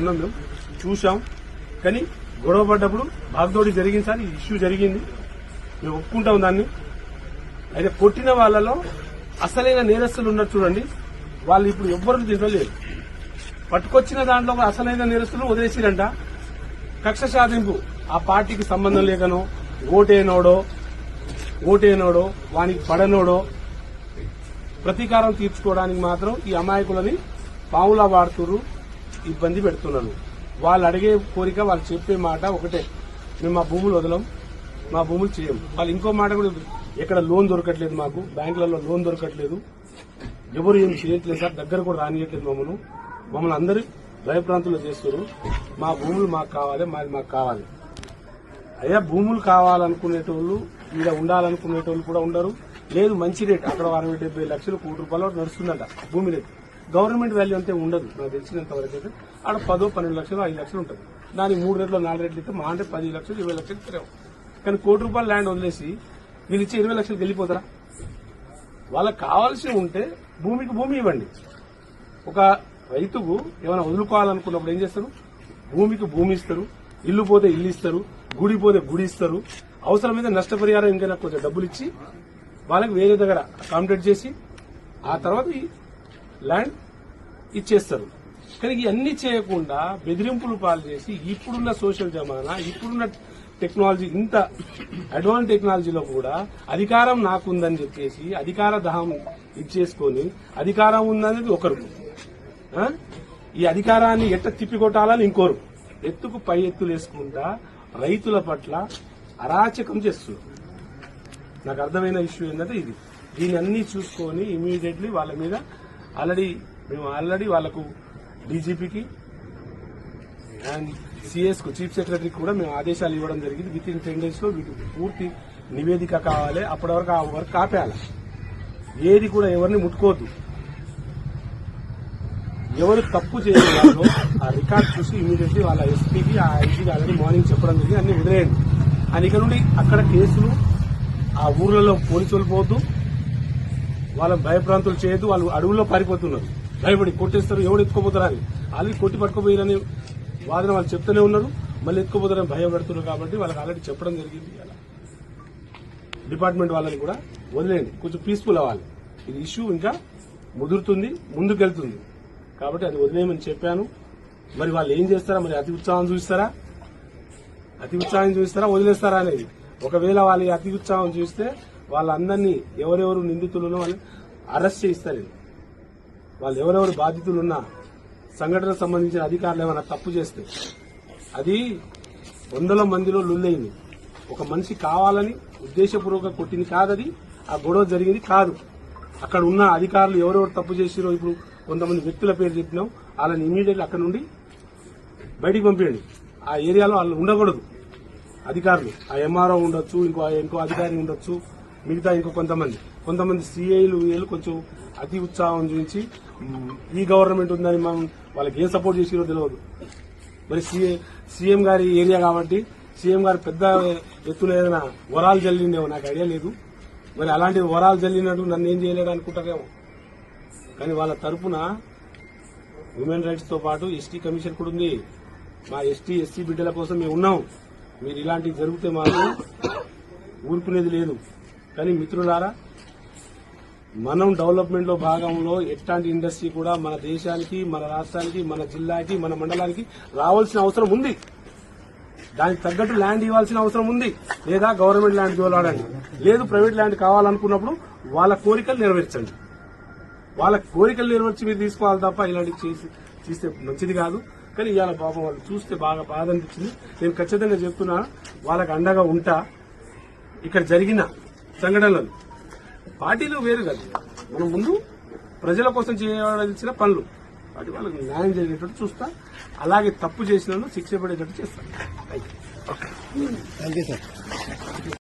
ఉన్నాం మేము చూసాం కానీ గొడవ పడ్డప్పుడు బాగ్దోడి జరిగింది సార్ ఈ ఇష్యూ జరిగింది. మేము ఒప్పుకుంటాం దాన్ని. అయితే కొట్టిన వాళ్ళలో అసలైన నేరస్తులు ఉన్నారు చూడండి. వాళ్ళు ఇప్పుడు ఎవ్వరు దీంట్లో పట్టుకొచ్చిన దాంట్లో ఒక అసలైన నేరస్తులు వదిలేసిరంట. కక్ష సాధింపు ఆ పార్టీకి సంబంధం లేకనో ఓటేనోడో ఓటేనోడో వానికి పడనోడో ప్రతీకారం తీర్చుకోవడానికి మాత్రం ఈ అమాయకులని పావులా వాడుతురు ఇబ్బంది పెడుతున్నాను. వాళ్ళు అడిగే కోరిక వాళ్ళు చెప్పే మాట ఒకటే. మేము మా భూములు వదలం మా భూములు చేయం. వాళ్ళు ఇంకో మాట కూడా ఎక్కడ లోన్ దొరకట్లేదు మాకు బ్యాంకులలో లోన్ దొరకట్లేదు. ఎవరు ఏం చేయట్లేదు సార్ దగ్గర కూడా రానియట్లేదు మమ్మల్ని. మమ్మల్ని అందరూ భయప్రాంతంలో చేస్తారు మా భూములు మాకు కావాలి మాది మాకు కావాలి. అయ్యా భూములు కావాలనుకునేటోళ్ళు ఈడ ఉండాలనుకునేటోళ్ళు కూడా ఉండరు. లేదు మంచి రేట్. అక్కడ అరవై డెబ్బై లక్షలు కోటి రూపాయలు నడుస్తుందంట భూమి రేట్. గవర్నమెంట్ వాల్యూ అంతే ఉండదు నాకు తెలిసినంత వరకు అయితే. ఆడ పదో పన్నెండు లక్షలు ఐదు లక్షలు ఉంటుంది దానికి మూడు రేట్లు నాలుగు రేట్లు ఇస్తే మా అంటే పది లక్షలు ఇరవై లక్షలు ఇస్తారు కానీ కోటి రూపాయలు ల్యాండ్ వదిలేసి వీళ్ళు ఇచ్చే ఇరవై లక్షలు వెళ్ళిపోతారా? వాళ్ళకి కావాల్సి ఉంటే భూమికి భూమి ఇవ్వండి. ఒక రైతుకు ఏమైనా వదులుకోవాలనుకున్నప్పుడు ఏం చేస్తారు? భూమికి భూమి ఇస్తారు ఇల్లు పోతే ఇల్లు ఇస్తారు గుడి పోతే గుడి ఇస్తారు. అవసరమైతే నష్టపరిహారం ఇంకైనా కొంచెం డబ్బులు ఇచ్చి వాళ్ళకి వేరే దగ్గర అకామిడేట్ చేసి ఆ తర్వాత ల్యాండ్ ఇచ్చేస్తారు. కానీ ఇవన్నీ చేయకుండా బెదిరింపులు పాలు చేసి ఇప్పుడున్న సోషల్ జమానా ఇప్పుడున్న టెక్నాలజీ ఇంత అడ్వాన్స్ టెక్నాలజీలో కూడా అధికారం నాకుందని చెప్పేసి అధికార దహం ఇచ్చేసుకొని అధికారం ఉందనేది ఒకరు. ఈ అధికారాన్ని ఎట్ట తిప్పికొట్టాలని ఇంకోరు. ఎత్తుకు పై ఎత్తులు వేసుకుంటా రైతుల పట్ల అరాచకం చేస్తున్నారు. నాకు అర్థమైన ఇష్యూ ఏంటంటే ఇది. దీన్ని అన్ని చూసుకొని ఇమీడియట్లీ వాళ్ళ మీద ఆల్రెడీ మేము ఆల్రెడీ వాళ్ళకు డీజీపీకి అండ్ సిఎస్కు చీఫ్ సెక్రటరీకి కూడా మేము ఆదేశాలు ఇవ్వడం జరిగింది. విత్ ఇన్ టెన్ డేస్లో వీటికి పూర్తి నివేదిక కావాలి. అప్పటి వరకు ఆ వర్క్ ఆపేయాలి. ఏది కూడా ఎవరిని ముట్టుకోవద్దు. ఎవరు తప్పు చేయగలరో ఆ రికార్డ్ చూసి ఇమీడియట్లీ వాళ్ళ ఎస్పీకి ఆ ఐజీకి ఆల్రెడీ మార్నింగ్ చెప్పడం జరిగింది. అన్ని వదిలేయండి. అని ఇక్కడ నుండి అక్కడ కేసులు ఆ ఊర్లలో పోలీసులు పోవద్దు. వాళ్ళని భయప్రాంతులు చేయొద్దు వాళ్ళు అడవుల్లో పారిపోతున్నారు. భయపడి కొట్టేస్తారు ఎవడు ఎత్తుకోపోతారని అని. ఆల్రెడీ కొట్టి పట్టుకోపోయారని వాదన వాళ్ళు చెప్తూనే ఉన్నారు. మళ్ళీ ఎత్తుకోపోతారని భయపడుతున్నారు కాబట్టి వాళ్ళకి ఆల్రెడీ చెప్పడం జరిగింది అలా డిపార్ట్మెంట్ వాళ్ళని కూడా వదిలేయండి. కొంచెం పీస్ఫుల్ అవ్వాలి. ఇది ఇష్యూ ఇంకా ముదురుతుంది ముందుకెళ్తుంది. కాబట్టి అది వదిలేయమని చెప్పాను. మరి వాళ్ళు ఏం చేస్తారా? మరి అతి ఉత్సాహం చూపిస్తారా అతి ఉత్సాహం చూపిస్తారా వదిలేస్తారా అనేది. ఒకవేళ వాళ్ళు అతి ఉత్సాహం చూస్తే వాళ్ళందరినీ ఎవరెవరు నిందితులున్నో వాళ్ళు అరెస్ట్ చేయిస్తారు వాళ్ళు. ఎవరెవరు బాధితులున్నా సంఘటనకు సంబంధించిన అధికారులు ఏమైనా తప్పు చేస్తే అది వందల మందిలో లుల్లైంది. ఒక మనిషి కావాలని ఉద్దేశపూర్వక కొట్టింది కాదది ఆ గొడవ జరిగింది కాదు. అక్కడ ఉన్న అధికారులు ఎవరెవరు తప్పు చేసిరో ఇప్పుడు కొంతమంది వ్యక్తుల పేరు చెప్పినాం. వాళ్ళని ఇమీడియట్లీ అక్కడ నుండి బయటికి పంపించండి ఆ ఏరియాలో వాళ్ళు ఉండకూడదు. అధికారులు ఆ ఎంఆర్ఓ ఉండొచ్చు ఇంకో ఇంకో అధికారి ఉండొచ్చు. మిగతా ఇంకో కొంతమంది. కొంతమంది సీఐలు వీళ్ళు కొంచెం అతి ఉత్సాహం చూపించి ఈ గవర్నమెంట్ ఉందని మనం వాళ్ళకి ఏం సపోర్ట్ చేసిరో తెలియదు మరి సీఏ సీఎం గారి ఏరియా కాబట్టి సీఎం గారు పెద్ద ఎత్తున ఏదైనా వరాలు జల్లిండేమో నాకు ఐడియా లేదు. మరి అలాంటి వరాలు జల్లినట్టు నన్ను ఏం చేయలేడు అనుకుంటారేమో. కానీ వాళ్ళ తరపున ఉమెన్ రైట్స్తో పాటు ఎస్టీ కమిషన్ కూడా ఉంది. మా ఎస్టీ ఎస్సీ బిడ్డల కోసం మేము ఉన్నాం. మీరు ఇలాంటివి జరిగితే మాకు ఊరుకునేది లేదు. కానీ మిత్రులారా మనం డెవలప్మెంట్లో భాగంలో ఎట్లాంటి ఇండస్ట్రీ కూడా మన దేశానికి మన రాష్ట్రానికి మన జిల్లాకి మన మండలానికి రావాల్సిన అవసరం ఉంది. దానికి తగ్గట్టు ల్యాండ్ ఇవ్వాల్సిన అవసరం ఉంది. లేదా గవర్నమెంట్ ల్యాండ్ జోలాడండి లేదు ప్రైవేట్ ల్యాండ్ కావాలనుకున్నప్పుడు వాళ్ళ కోరికలు నెరవేర్చండి. వాళ్ళ కోరికలు నెరవేర్చి మీరు తీసుకోవాలి తప్ప ఇలాంటివి చేసి చేస్తే మంచిది కాదు. కానీ ఇవాళ పాపం వాళ్ళు చూస్తే బాగా బాధ అనిపించింది. నేను ఖచ్చితంగా చెప్తున్నా వాళ్ళకి అండగా ఉంటా. ఇక్కడ జరిగిన సంఘటనలు. పార్టీలు వేరు కాదు. మనం ముందు ప్రజల కోసం చేయవలసిన పనులు. వాటి వాళ్ళకి న్యాయం జరిగేటట్టు చూస్తా. అలాగే తప్పు చేసిన శిక్ష పడేటట్టు చేస్తాను థ్యాంక్ యూ సార్